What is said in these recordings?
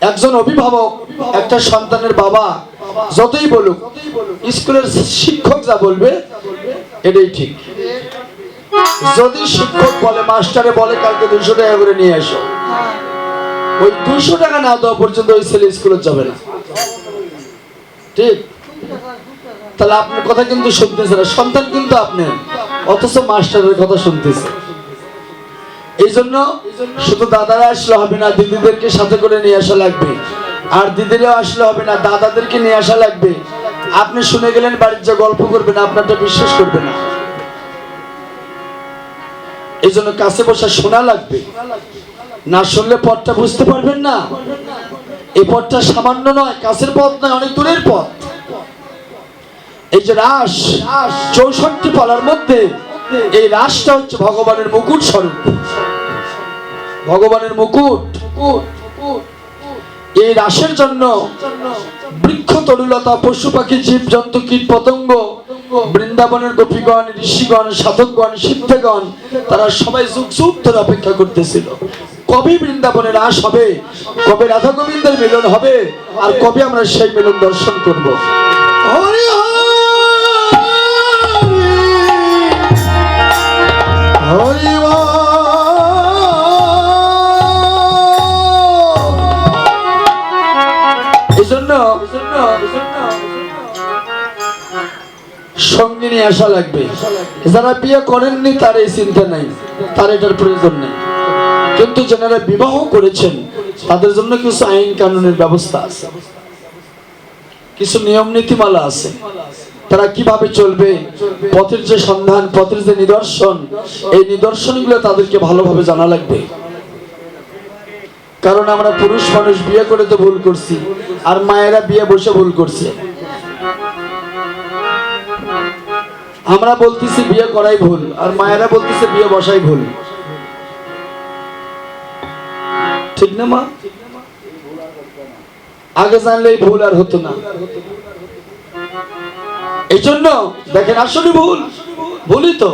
একজন অভিভাবক, একটা সন্তানের বাবা, যতই বলুক, স্কুলের শিক্ষক যা বলবে, এটাই ঠিক। যদি শিক্ষক বলে, মাস্টারে বলে, কালকে দুশো টাকা করে নিয়ে আসো ওই দুশো টাকা না দেওয়া পর্যন্ত ওই ছেলে স্কুলে যাবে না। ঠিক? তাহলে আপনার কথা কিন্তু শুনতেছে না। সন্তান কিন্তু আপনার, অথচ মাস্টারের কথা শুনতেছে। এই জন্য শুধু দাদারা আসলে হবে না, দিদিদেরকে সাথে করে নিয়ে আসা লাগবে। আর দিদিরাও আসলে হবে না, দাদাদেরকে নিয়ে আসা লাগবে। আপনি শুনে গেলেন বাড়ির যে গল্প করবেন, আপনারটা বিশ্বাস করবে না। এই জন্য কাছে বসে শোনা লাগবে। না শুনলে পথটা বুঝতে পারবেন না। এই পথটা সামান্য নয়, কাছের পথ নয়, অনেক দূরের পথ। এই যে রাস, চৌষট্টি পালার মধ্যে এই রাসটা হচ্ছে ভগবানের মুকুট স্বরূপ। ভগবানের মুকুট। এই রাসের জন্য বৃক্ষ তরুলতা, পশু পাখি, জীব, জন্তু, কীট, পতঙ্গ, বৃন্দাবনের গোপীগণ, ঋষিগণ, সাধকগণ, সিদ্ধগণ, তারা সবাই যুগ যুগ ধরে অপেক্ষা করতেছিল। কবে বৃন্দাবনে রাস হবে? কবে রাধা গোবিন্দের মিলন হবে? আর কবে আমরা সেই মিলন দর্শন করব? হরি হরি হরি। আসা লাগবে। যারা বিয়ে করেননি, তার এই চিন্তা নাই। তার এটার প্রয়োজন নেই। কিন্তু যারা বিবাহ করেছেন, তাদের জন্য কিছু আইন কানুনের ব্যবস্থা আছে। কিছু নিয়ম নীতিমালা আছে। তারা কীভাবে চলবে? পথের যে সন্ধান, পথের যে নিদর্শন, এই নিদর্শনগুলো তাদেরকে ভালোভাবে জানা লাগবে। কারণ আমরা পুরুষ মানুষ, বিয়ে করে তো ভুল করছি। আর মায়েরা বিয়ে বসে ভুল করছে। আমরা বলতেছি বিয়ে করাই ভুল, আর মায়েরা বলতেছে বিয়ে বসাই ভুল। ঠিক না মা? আগে জানলে ভুল আর হতো না। এই জন্য দেখেন, আসলে ভুল। ভুলই তো।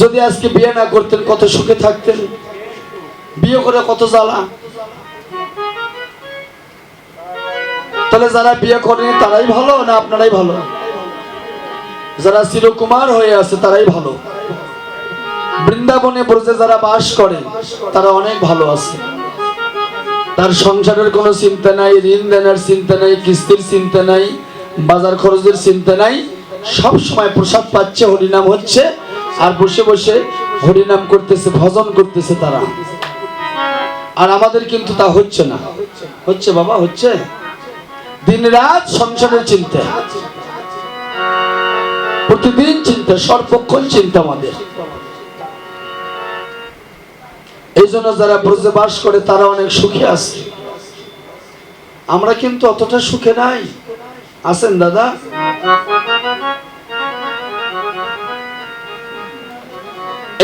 যদি আজকে বিয়ে না করতেন, কত সুখে থাকতেন। বিয়ে করে কত জ্বালা। তাহলে যারা বিয়ে করেনি, তারাই ভালো না আপনারাই ভালো? যারা চিরকুমার হয়ে আছে, তারাই ভালো। বৃন্দাবনে ব্রজে যারা বাস করে, তারা অনেক ভালো আছে। তার সংসারের কোনো চিন্তা নাই, ঋণ দেনার চিন্তা নাই, কিস্তির চিন্তা নাই, বাজার খরচের চিন্তা নাই। সব সময় প্রসাদ পাচ্ছে, হরিনাম হচ্ছে, আর বসে বসে হরিনাম করতেছে, ভজন করতেছে তারা। আর আমাদের কিন্তু তা হচ্ছে না। হচ্ছে বাবা, হচ্ছে। দিন রাত সংসারের চিন্তা। প্রতিদিন চিন্তা, সর্বক্ষণ চিন্তা আমাদের। এই জন্য যারা ব্রজে বাস করে, তারা অনেক সুখে আছে। আমরা কিন্তু অতটা সুখে নাই। আছেন দাদা?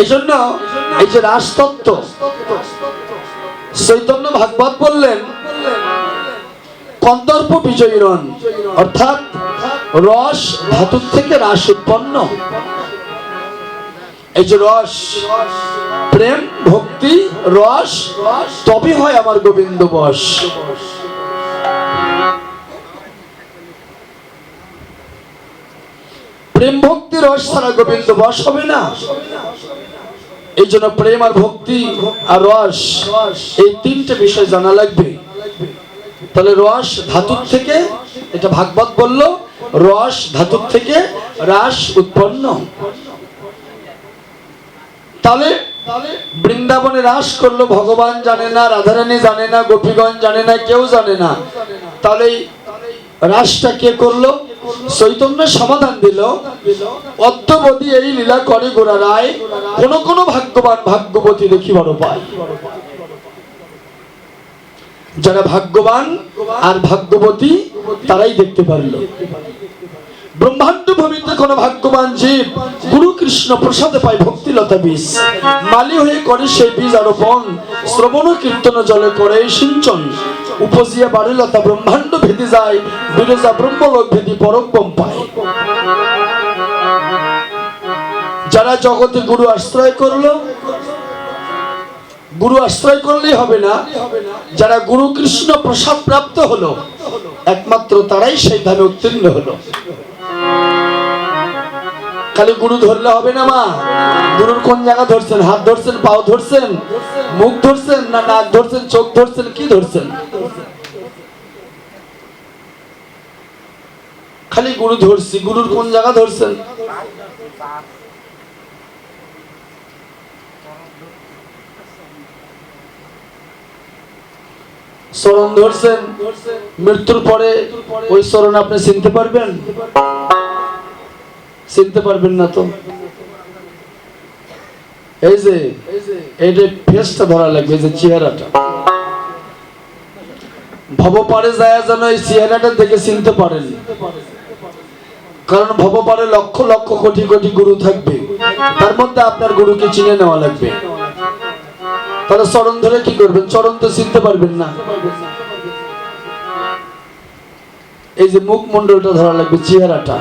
এই জন্য এই যে রাজতত্ত্ব, চৈতন্য ভাগবত বললেন, কন্দর্প বিজয়ীরণ, অর্থাৎ রস ধাতুর থেকে রাস উৎপন্ন। এই যে রস, প্রেম, ভক্তি, রস, তবে হয় আমার গোবিন্দ বস। প্রেম, ভক্তি, রস ছাড়া গোবিন্দ বস হবে না। এই জন্য প্রেম আর ভক্তি আর রস, এই তিনটে বিষয় জানা লাগবে। তাহলে রস ধাতুর থেকে, এটা ভাগবত বলল রস ধাতুর থেকে রাস উৎপন্ন। তাহলে বৃন্দাবনে রাস করল, ভগবান জানে না, রাধারানী জানে না গোপীগঞ্জ জানে না, কেউ জানে না। তাহলে রাসটা কে করল? চৈতন্য সমাধান দিল। অদ্যবধি এই লীলা করে গোড়া রায়, কোন কোন ভাগ্যবান ভাগ্যবতী দেখি বড় পায়। যারা ভাগ্যবান আর ভাগ্যবতী, তারাই দেখতে পারল। ব্রহ্মাণ্ড ভূমিতে কোন ভাগ্যবান জীব গুরু কৃষ্ণ প্রসাদে পায় বীজ। মালি হয়ে করে বীজ শ্রবণ কীর্তন জলে করে সিঞ্চন। উপজিয়া বাড়িলতা ব্রহ্মাণ্ড ভেদি যায়, বিরজা ব্রহ্মলোক ভেদি পরব্রম পায়। যারা জগতে গুরু আশ্রয় করল গুরু আশ্রয় করলেই হবে না। যারা গুরু কৃষ্ণ প্রসাদ প্রাপ্ত হলো, একমাত্র তারাই সেই ধামে উত্তীর্ণ হলো। খালি গুরু ধরলে হবে না মা। গুরুর কোন জায়গা ধরছেন? হাত ধরছেন? পাও ধরছেন? মুখ ধরছেন? না নাক ধরছেন? চোখ ধরছেন? কি ধরছেন? খালি গুরু ধরছি। গুরুর কোন জায়গা ধরছেন? চরণ ধরছেন। মৃত্যুর পরে ওই চরণ আপনি চিনতে পারবেন? চিনতে পারবেন না তো? এই যে এই যে ফেসটা ধরা লাগবে যে চেহারাটা। ভবপারে যায় যেন এই চেহারাটা দেখে চিনতে পারেন। কারণ ভবপারে লক্ষ লক্ষ কোটি কোটি গুরু থাকবে। তার মধ্যে আপনার গুরুকে চিনে নেওয়া লাগবে। তাহলে চরণ ধরে কি করবেন? চরণ তো চিনতে পারবেন না। এই যে মুখ মন্ডলটা ধরা লাগবে, চেহারাটা।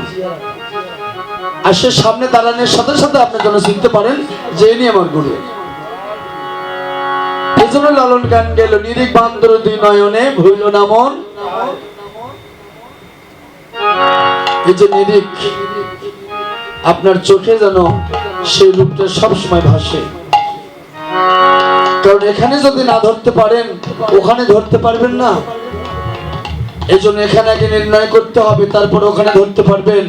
আর সে সামনে দাঁড়ানোর সাথে সাথে আপনি যেন চিনতে পারেন যে ইনি আমার গুরু। এই জন্য লালন গান গেল নিরিক বান্দর দুই নয়নে ভুইল না এই যে নিরিক আপনার চোখে যেন সেই রূপটা সবসময় ভাসে। কারণ এখানে যদি না ধরতে পারেন, ওখানে ধরতে পারবেন না। এই জন্য এখানে আগে নির্ণয় করতে হবে, তারপর ওখানে ধরতে পারবেন।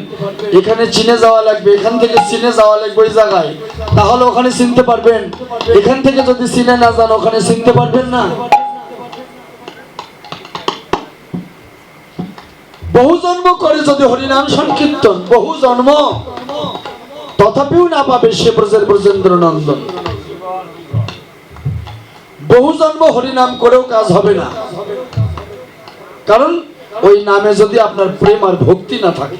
এখানে চিনে যাওয়া লাগবে, এখান থেকে চিনে যাওয়া লাগবে ওই জায়গায়। তাহলে ওখানে চিনতে পারবেন। এখান থেকে যদি চিনে না যান, ওখানে চিনতে পারবেন না। বহু জন্ম করে যদি হরিনাম সংকীর্তন, বহু জন্ম। তথাপিও না পাবে সে ব্রজের ব্রজেন্দ্র নন্দন বহু জন্ম হরিনাম করেও কাজ হবে না। কারণ ওই নামে যদি আপনার প্রেম আর ভক্তি না থাকে,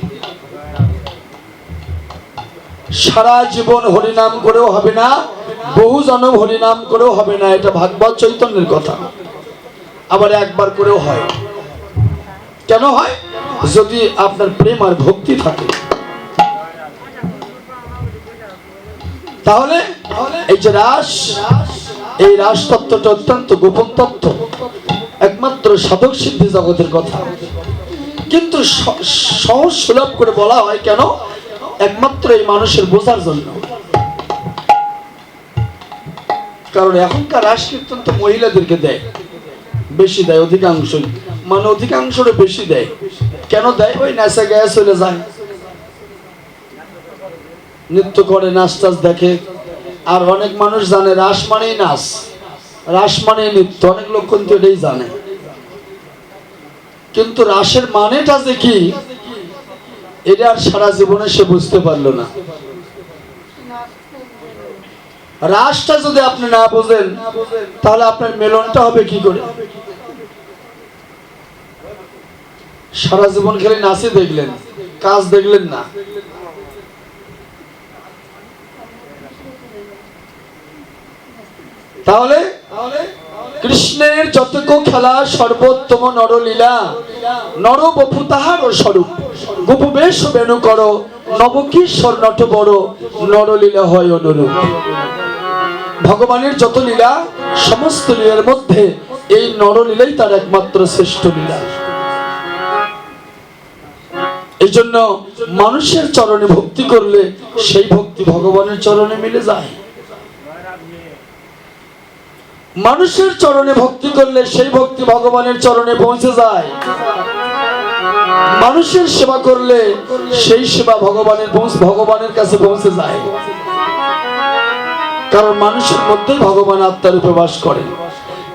সারা জীবন হরিনাম করেও হবে না, বহু জন্ম হরিনাম করেও হবে না, এটা ভাগবত চৈতন্যের কথা। আবার একবার করেও হয়। কেন হয়? যদি আপনার প্রেম আর ভক্তি থাকে, তাহলে এই যে রাস এই রাস তত্ত্বটা অত্যন্ত গোপন তত্ত্ব, একমাত্র সাধক সিদ্ধি জগতের কথা। কিন্তু সহজ সুলভ করে বলা হয় কেন? একমাত্র এই মানুষের বোঝার জন্য। কারণ এখনকার রাস কীর্তন মহিলাদেরকে দেয়, বেশি দেয় অধিকাংশই। মানে অধিকাংশরে বেশি দেয়। কেন দেয়? ওই নেশা গায়ে চলে যায়। নৃত্য করে, নাচ টাচ দেখে। আর অনেক মানুষ জানে, রাস মানেই নাচ। রাস মানে নৃত্য, অনেক লোক কিন্তু এটাই জানে। কিন্তু রাসের মানেটা যে কি, এটা আর সারা জীবনে সে বুঝতে পারল না। রাসটা যদি আপনি না বোঝেন, তাহলে আপনার মেলনটা হবে কি করে? সারা জীবন খালি নাচি দেখলেন, কাজ দেখলেন না। তাহলে কৃষ্ণের যতক খেলা সর্বোত্তম নরলীলা নর বপু তাহার স্বরূপ। গোপু বেশ বেণু কর নবকিশোর নট বড় নরলীলা হয় অনুরূপ। ভগবানের যত লীলা সমস্ত লীলার মধ্যে এই নরলীলাই তার একমাত্র শ্রেষ্ঠ লীলা। এই জন্য মানুষের চরণে ভক্তি করলে সেই ভক্তি ভগবানের চরণে মিলে যায়। মানুষের চরণে ভক্তি করলে সেই ভক্তি ভগবানের চরণে পৌঁছে যায়। মানুষের সেবা করলে সেই সেবা ভগবানের ভগবানের কাছে পৌঁছে যায়। কারণ মানুষের মধ্যেই ভগবান আত্মারূপে বাস করে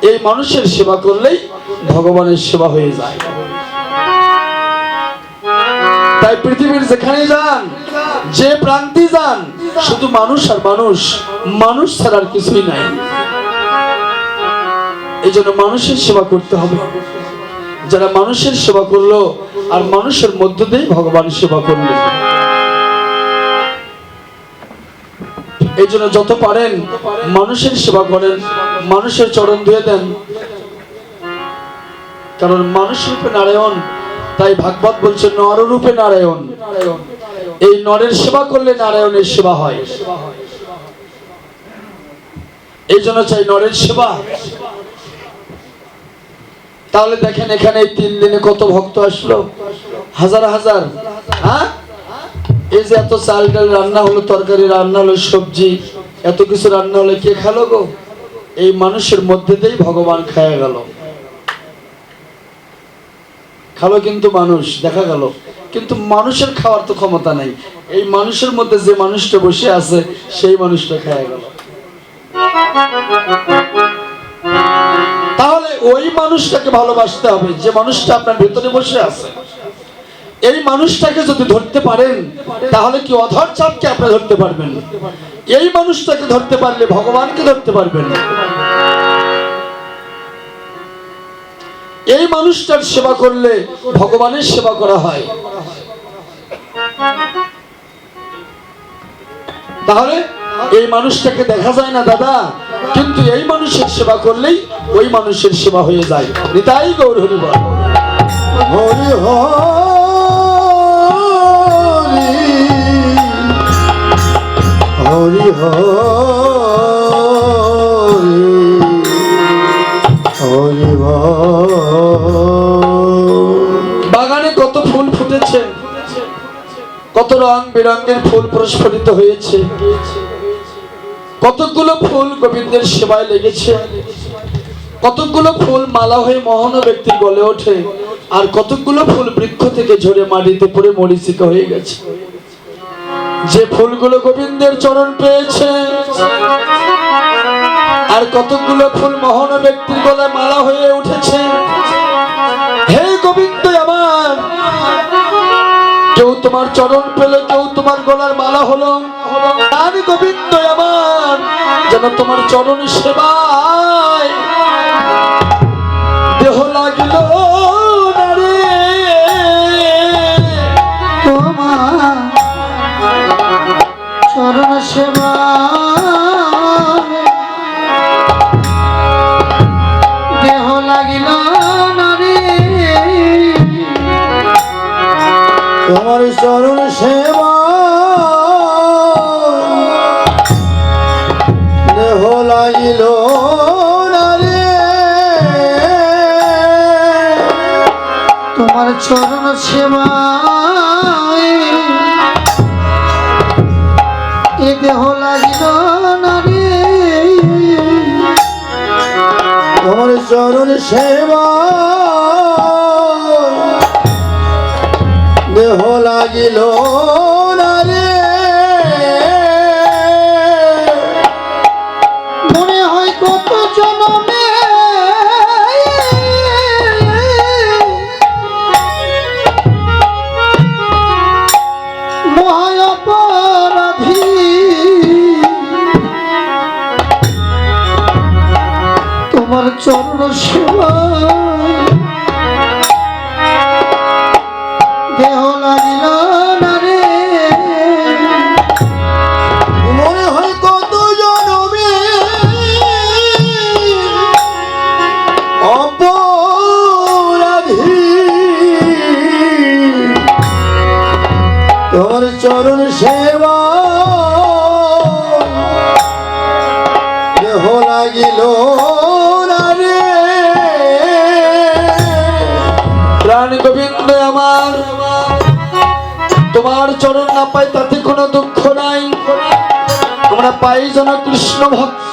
এই মানুষের সেবা করলেই ভগবানের সেবা হয়ে যায়। তাই পৃথিবীর যেখানে যান, যে প্রান্তি যান, শুধু মানুষ আর মানুষ মানুষ ছাড়া আর কিছুই নাই। এই জন্য মানুষের সেবা করতে হবে। যারা মানুষের সেবা করল আর মানুষের মধ্য দিয়ে ভগবান সেবা করল। এই জন্য যত পারেন মানুষের সেবা করেন, মানুষের চরণ ধুয়ে দেন। কারণ মানুষ রূপে নারায়ণ, তাই ভাগবত বলছে নর রূপে নারায়ণ। এই নরের সেবা করলে নারায়ণের সেবা হয়। এই জন্য চাই নরের সেবা তাহলে দেখেন এখানে তিন দিনে কত ভক্ত আসলো? হাজার হাজার। হ্যাঁ? এই যে এত চাল ডাল রান্না হলো, তরকারি রান্না হলো, সবজি, এত কিছু রান্না হলো, কে খেলো গো? এই মানুষের মধ্যে দিয়েই ভগবান খায়া গেল। খালো কিন্তু মানুষ, দেখা গেল। কিন্তু মানুষের খাওয়ার তো ক্ষমতা নাই। এই মানুষের মধ্যে যে মানুষটা বসে আছে, সেই মানুষটা খায়া গেল। মানুষটাকে ভালোবাসতে হবে, যে মানুষটা আপনার ভেতরে বসে আছে। এই মানুষটাকে যদি ধরতে পারেন, তাহলে কি অধর চাপকে আপনি ধরতে পারবেন? এই মানুষটাকে ধরতে পারলে ভগবানকে ধরতে পারবেন। এই মানুষটার সেবা করলে ভগবানের সেবা করা হয়। তাহলে এই মানুষটাকে দেখা যায় না দাদা। কিন্তু এই মানুষের সেবা করলেই ওই মানুষের সেবা হয়ে যায়। নিতাই গৌর হরি বল। হরি হরি। বাগানে কত ফুল ফুটেছে। কত রং বেরঙের ফুল প্রস্ফুটিত হয়েছে। কতগুলো ফুল গোবিন্দের সেবায় লেগেছে। কতগুলো ফুল মালা হয়ে মহান ব্যক্তি গলে ওঠে। আর কতগুলো ফুল বৃক্ষ থেকে ঝরে মাটিতে পড়ে মরিচিকা হয়ে গেছে। যে ফুলগুলো গোবিন্দের চরণ পেয়েছে, আর কতগুলো ফুল মহান ব্যক্তির গলায় মালা হয়ে উঠেছে, হে গোবিন্দ আমার! কেউ তোমার চরণ পেলে, কেউ তোমার গলার মালা হলো আমি গোবিন্দ আমার, যেন তোমার চরণ সেবায়। দেহ লাগিল চরণ সেবা দেহ লাগিল না তোমার চরণ সেবা চরণ সেবা এ দেহ লাগিল না রে তোমার চরণ সেবা। দেহ লাগিল চরণ সেবা। দেহ লাগিল রে প্রাণ গোবিন্দ আমার, তোমার চরণ না পাই তাতে কোনো দুঃখ নাই। আমরা পাই যেন কৃষ্ণ ভক্তের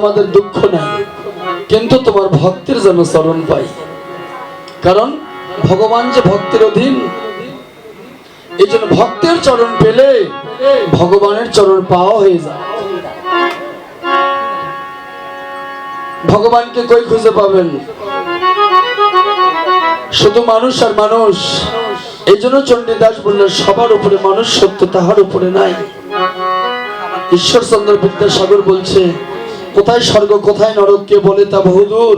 আমাদের দুঃখ নাই, কিন্তু তোমার ভক্তের জন্য চরণ পাই। কারণ ভগবান যে ভক্তের অধীন, এই জন্য ভক্তের চরণ পেলে ভগবানের চরণ পাওয়া হয়ে যায়। ভগবানকে কই খুঁজে পাবেন? শুধু মানুষ আর মানুষ। এই জন্য চণ্ডীদাস বললেন, সবার উপরে মানুষ সত্য, তাহার উপরে নাই। ঈশ্বরচন্দ্র বিদ্যাসাগর বলছে কোথায় স্বর্গ, কোথায় নরক, কে বলে তা বহুদূর?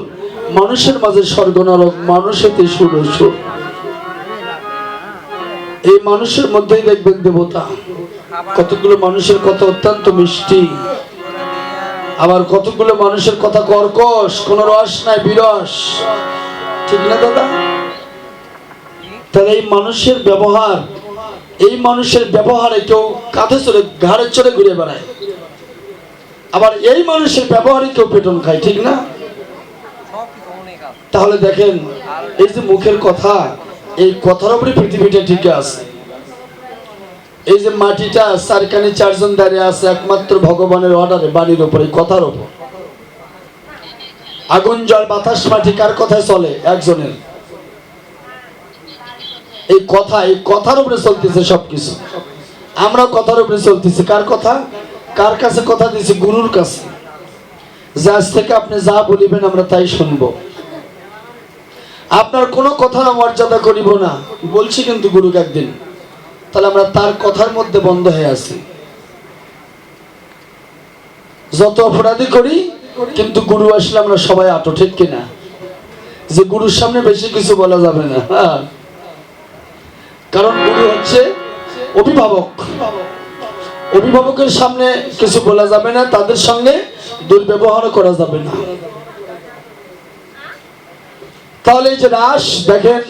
মানুষের মাঝে স্বর্গ, নরক, মানুষেতে সুর ও এই মানুষের মধ্যেই দেখবেন দেবতা। কতগুলো মানুষের কথা অত্যন্ত মিষ্টি। আবার কতগুলো মানুষের কথা কর্কশ, কোন রস নাই, বিরস। ঠিক না দাদা? তাহলে এই মানুষের ব্যবহার, এই মানুষের ব্যবহারে কেউ কাঁধে চড়ে, ঘাড়ে চড়ে ঘুরে বেড়ায়। আবার এই মানুষের ব্যবহারে কেউ পেটন খায়, ঠিক না? তাহলে দেখেন, এই যে মুখের কথা, এই কথার উপরে পৃথিবীটা টিকে আছে। এই যে মাটিটা, চারখানে চারজন দাঁড়িয়ে আছে, একমাত্র ভগবানের অর্ডারে বাড়ির উপরে কথার উপর। আগুন, জল, বাতাস, মাটি, কার কথায় চলে? একজনের। এই কথা, এই কথার উপরে চলতেছে সবকিছু। আমরা কথার উপরে চলতেছি। কার কথা? কার কাছে কথা দিয়েছি? গুরুর কাছে। যে আজ থেকে আপনি যা বলিবেন আমরা তাই শুনব। আপনার কোনো কথার মর্যাদা করিব না। বলছি কিন্তু গুরুকে একদিন। তাহলে আমরা তার কথার মধ্যে বন্ধ হয়ে আছি। যত অপরাধী করি, কিন্তু গুরু আসলে আমরা সবাই আটো, ঠিক কিনা যে গুরুর সামনে বেশি কিছু বলা যাবে না। কারণ গুরু হচ্ছে অভিভাবক। অভিভাবকের সামনে কিছু বলা যাবে না, তাদের সঙ্গে দুর্ব্যবহারও করা যাবে না। তাহলে এই যে রাস দেখেন,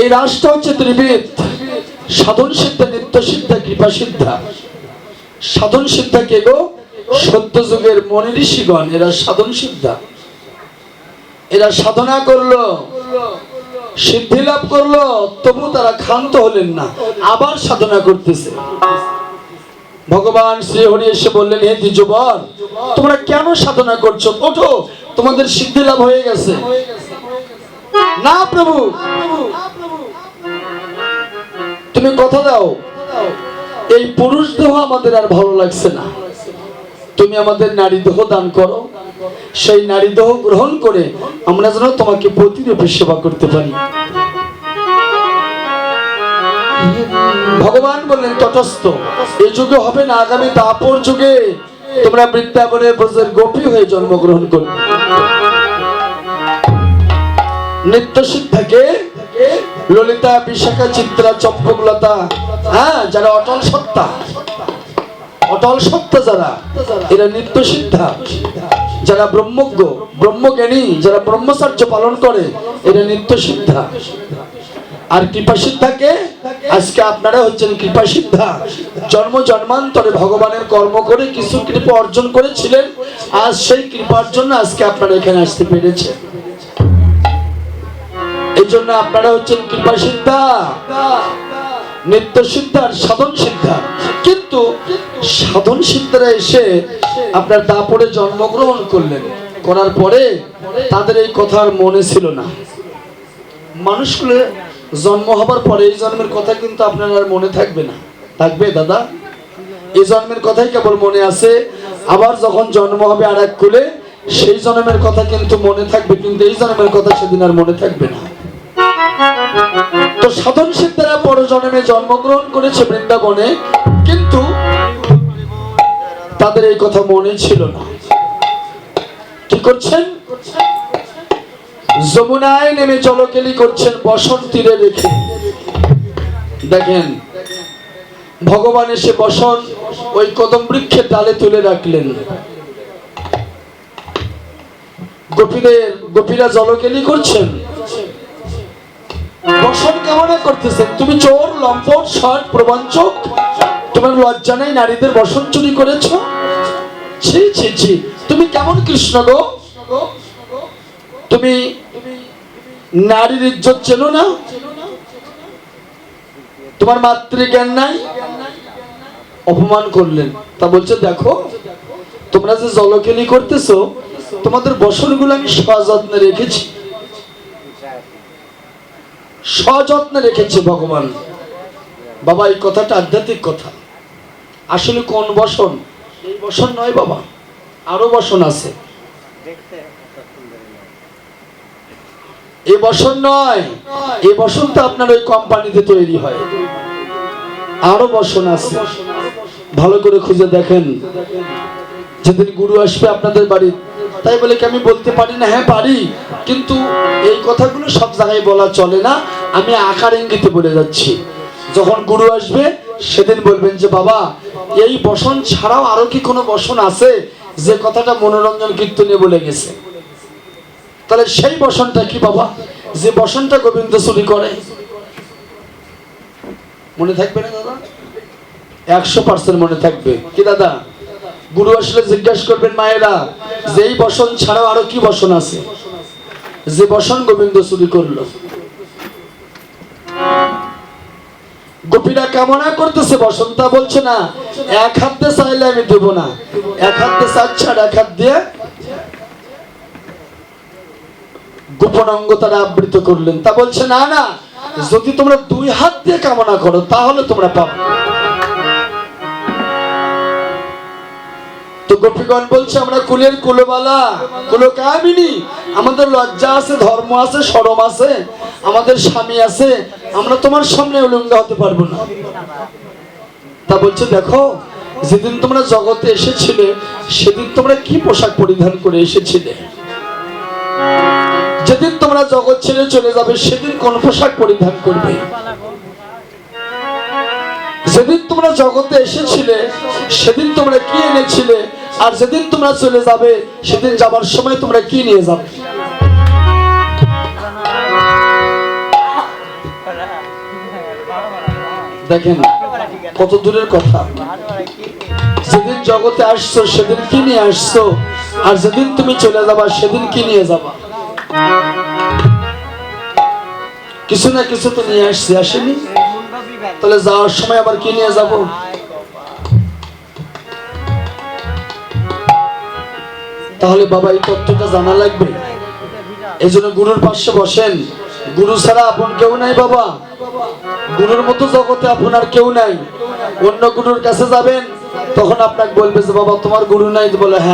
এই রাসটা হচ্ছে ত্রিবিদ সাধন সিদ্ধা, নিত্য সিদ্ধা, কৃপা সিদ্ধা। সাধন সিদ্ধা কে গো? সত্য যুগের মনি ঋষিগণ এরা সাধন সিদ্ধা। এরা সাধনা করল, সিদ্ধি লাভ করল, তবু তারা ক্ষান্ত হলেন না, আবার সাধনা করতেছে। ভগবান শ্রী হরি এসে বললেন, হে দ্বিজবর, তোমরা কেন সাধনা করছ? ওঠো, তোমাদের সিদ্ধি লাভ হয়ে গেছে। না, প্রভু। তুমি কথা দাও, এই পুরুষ দেহ আমাদের আর ভালো লাগছে না। তুমি আমাদের নারী দেহ দান করো। সেই নারী দেহ গ্রহণ করে আমরা যেন তোমাকে প্রতিরূপে সেবা করতে পারি। ভগবান বললেন, তটস্থ। এই যুগে হবে না, আগামী দাপর যুগে তোমরা বৃন্দাবনে ব্রজের গোপী হয়ে জন্মগ্রহণ করবে। নিত্য সিদ্ধাকে ললিতা, বিশাখা, চিত্রা, চম্পকলতা হ্যাঁ যারা অটল সত্তা অটল সত্তা যারা, এরা নিত্য সিদ্ধা যারা ব্রহ্মজ্ঞ, ব্রহ্মজ্ঞানী, যারা ব্রহ্মচার্য পালন করে, এরা নিত্য সিদ্ধা আর কৃপা সিদ্ধাকে আজকে আপনারা হচ্ছেন কৃপা সিদ্ধা জন্ম জন্মান্তরে ভগবানের কর্ম করে কিছু কৃপা অর্জন করেছিলেন, আজ সেই কৃপার জন্য আজকে আপনারা এখানে আসতে পেরেছেন। এই জন্য আপনারা হচ্ছেন কৃপা সিদ্ধা নিত্য সিদ্ধার সাধন সিদ্ধা কিন্তু সাধন সিদ্ধারা এসে আপনার দাপড়ে জন্মগ্রহণ করলেন। করার পরে তাদের এই কথা আর মনে ছিল না। মানুষগুলো জন্ম হবার পরে এই জন্মের কথা কিন্তু আপনার আর মনে থাকবে না। থাকবে দাদা? এই জন্মের কথাই কেবল মনে আছে। আবার যখন জন্ম হবে আর এক কুলে, সেই জন্মের কথা কিন্তু মনে থাকবে, কিন্তু এই জন্মের কথা সেদিন আর মনে থাকবে না। তো সাধন সিদ্ধরা পরজন্মে জন্মগ্রহণ করেছে বৃন্দাবনে, কিন্তু তাদের এই কথা মনে ছিল না। কি করছেন? যমুনায় নেমে জলকেলি করছেন বসন তীরে রেখে। দেখেন, ভগবান এসে বসন ওই কদম বৃক্ষের ডালে তুলে রাখলেন। গোপীদের, গোপীরা জলকেলি করছেন। বসন কামনা করতেছেন, তুমি চোর, লম্পট শট প্রবঞ্চক তোমার লজ্জা নেই, নারীদের বসন চুরি করেছ? ছি ছি ছি, তুমি কেমন কৃষ্ণ গো? তুমি নারীর ইজ্জত ছিল না? তোমার মাতৃজ্ঞান নাই? অপমান করলেন। তা বলছে, দেখো, তোমরা যে জলকেলি করতেছো, তোমাদের বসনগুলো আমি সযত্নে রেখেছি। সযত্নে রেখেছে ভগবান। বাবা, এই কথাটা আধ্যাত্মিক কথা। আসলে কোন বসন? এই বসন নয় বাবা, আরও বসন আছে। এ বসন নয় এ বসন তো আপনার ওই কোম্পানিতে তৈরি হয়। আরও বসন আছে। ভালো করে খুঁজে দেখেন। যেদিন গুরু আসবে আপনাদের বাড়ি তাই বলে কি আমি বলতে পারি না? হ্যাঁ পারি। কিন্তু এই কথাগুলো সব জায়গায় বলা চলে না। আমি আকার ইঙ্গিতে বলে যাচ্ছি। যখন গুরু আসবে সেদিন বলবেন যে বাবা এই বসন ছাড়াও আরও কি কোনো বসন আছে? যে কথাটা মনোরঞ্জন কীর্তনে বলে গেছে। তাহলে সেই বসনটা কি বাবা? যে বসনটা গোবিন্দ চুরি করে। মনে থাকবে না দাদা? একশো পার্সেন্ট মনে থাকবে। কি দাদা? গুরু আসলে জিজ্ঞাসা করবেন, মায়েরা যে এই বসন ছাড়াও আরও কি বসন আছে? যে বসন গোবিন্দ চুরি করল। গোপীরা কামনা করতেছে, বসন্তা বলছে না, এক হাত চাইলে আমি দেবো না। এক হাত চাচ্ছে আর এক হাত দিয়ে গোপন অঙ্গ তারা আবৃত করলেন। তা বলছে না না যদি তোমরা দুই হাত দিয়ে কামনা করো তাহলে তোমরা পাবে তো গোপীগণ বলছে আমরা কুলের কুলবালা কুলো কামিনী। আমাদের লজ্জা আছে ধর্ম আছে সরম আছে আমাদের স্বামী আছে। আমরা তোমার সামনে উলঙ্গ হতে পারব না। তা বলছে দেখো যেদিন তোমরা জগতে এসেছিলে সেদিন তোমরা কি পোশাক পরিধান করে এসেছিলে? যেদিন তোমরা জগৎ ছেড়ে চলে যাবে, সেদিন কোন পোশাক পরিধান করবে। যেদিন তোমরা জগতে এসেছিলে, সেদিন তোমরা কি এনেছিলে, আর যেদিন তোমরা চলে যাবে, সেদিন যাবার সময় তোমরা কি নিয়ে যাবে? দেখেন, কত দূরের কথা। যেদিন জগতে আসছো, সেদিন কি নিয়ে আসছো, আর যেদিন তুমি চলে যাবা, সেদিন কি নিয়ে যাবা? কিছু না কিছু তো নিয়ে আসছি, আসেনি? তাহলে যাওয়ার সময় আবার কি নিয়ে যাব? তাহলে বাবা এই তত্ত্বটা জানা লাগবে? এই জন্য গুরুর পাশে বসেন। গুরু ছাড়া আপন কেউ নাই বাবা। গুরুর মতো জগতে আপনার কেউ নাই। অন্য গুরুর কাছে যাবেন, তখন আপনাকে বলবে যে, বাবা, তোমার গুরু নাই বলে হ্যাঁ।